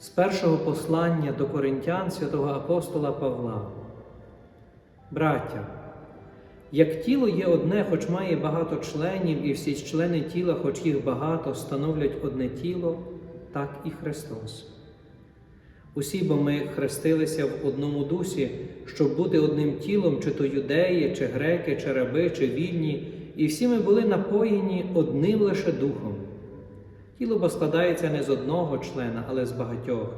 З першого послання до коринтян святого апостола Павла. Браття, як тіло є одне, хоч має багато членів, і всі члени тіла, хоч їх багато, становлять одне тіло, так і Христос. Усі бо ми хрестилися в одному дусі, щоб бути одним тілом, чи то юдеї, чи греки, чи раби, чи вільні, і всі ми були напоєні одним лише духом. Тіло бо складається не з одного члена, але з багатьох.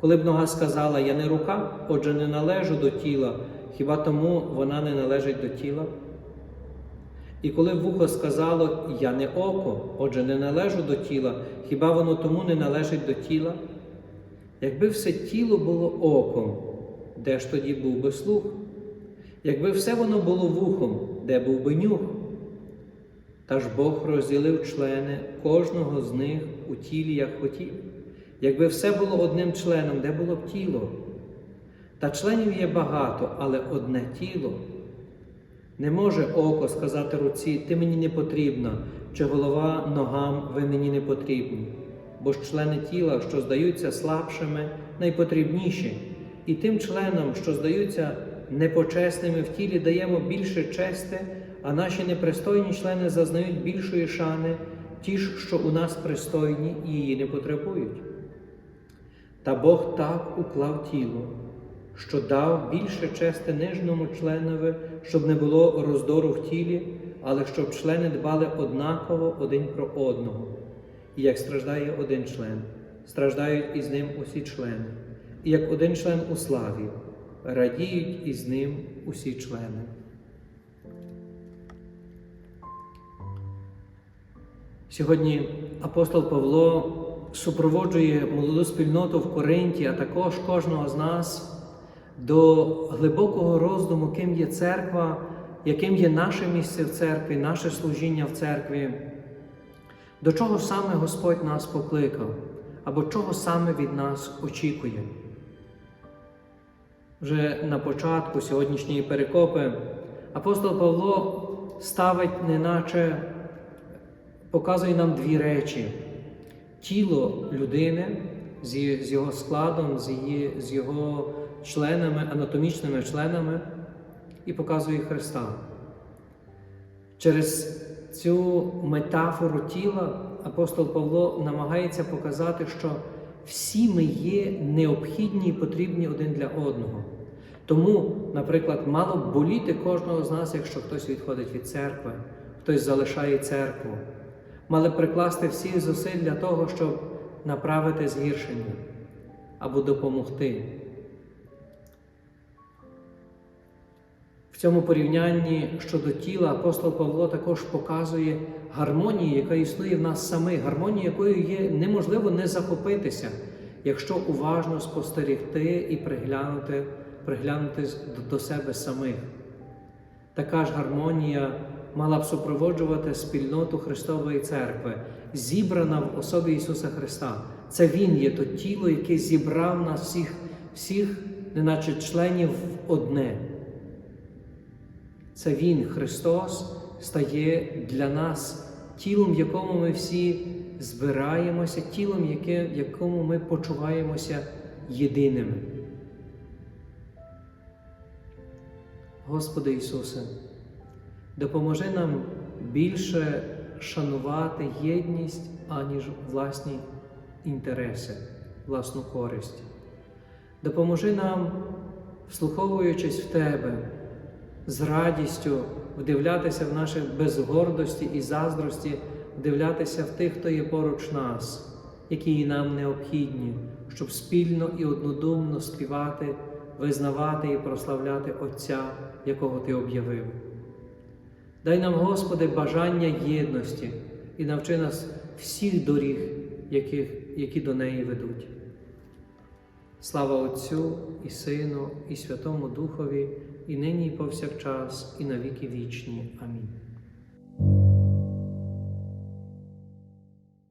Коли б нога сказала Я не рука, отже, не належу до тіла, хіба тому вона не належить до тіла? І коли б вухо сказало Я не око, отже, не належу до тіла, хіба воно тому не належить до тіла? Якби все тіло було оком, де ж тоді був би слух? Якби все воно було вухом, де був би нюх? Та ж Бог розділив члени кожного з них у тілі, як хотів. Якби все було одним членом, де було б тіло? Та членів є багато, але одне тіло. Не може око сказати руці, ти мені не потрібна, чи голова ногам ви мені не потрібні. Бо ж члени тіла, що здаються слабшими, найпотрібніші, і тим членам, що здаються непочесними в тілі, даємо більше чести, а наші непристойні члени зазнають більшої шани, ті ж, що у нас пристойні і її не потребують. Та Бог так уклав тіло, що дав більше чести нижньому членові, щоб не було роздору в тілі, але щоб члени дбали однаково один про одного. І як страждає один член, страждають із ним усі члени, і як один член у славі, радіють із ним усі члени. Сьогодні апостол Павло супроводжує молоду спільноту в Коринті, а також кожного з нас до глибокого роздуму, ким є церква, яким є наше місце в церкві, наше служіння в церкві, до чого саме Господь нас покликав, або чого саме від нас очікує. Вже на початку сьогоднішньої перекопи апостол Павло ставить, неначе показує нам дві речі: тіло людини з його складом, з, його членами, анатомічними членами, і показує Христа. Через цю метафору тіла апостол Павло намагається показати, що всі ми є необхідні і потрібні один для одного. Тому, наприклад, мало б боліти кожного з нас, якщо хтось відходить від церкви, хтось залишає церкву. Мали прикласти всі зусиль для того, щоб направити згіршення або допомогти. В цьому порівнянні щодо тіла апостол Павло також показує гармонію, яка існує в нас самих, гармонію, якою є неможливо не захопитися, якщо уважно спостерігти і приглянути, приглянути до себе самих. Така ж гармонія мала б супроводжувати спільноту Христової Церкви, зібрана в особі Ісуса Христа. Це Він є то тіло, яке зібрав нас всіх, всіх, неначе членів в одне. Це Він, Христос, стає для нас тілом, в якому ми всі збираємося, тілом, яке, в якому ми почуваємося єдиними. Господи Ісусе, допоможи нам більше шанувати єдність, аніж власні інтереси, власну користь. Допоможи нам вслуховуючись в Тебе, з радістю вдивлятися в наші безгордості і заздрості, вдивлятися в тих, хто є поруч нас, які нам необхідні, щоб спільно і однодумно співати, визнавати і прославляти Отця, якого Ти об'явив. Дай нам, Господи, бажання єдності і навчи нас всіх доріг, які, які до неї ведуть. Слава Отцю і Сину, і Святому Духові, і нині, і повсякчас, і на віки вічні. Амінь.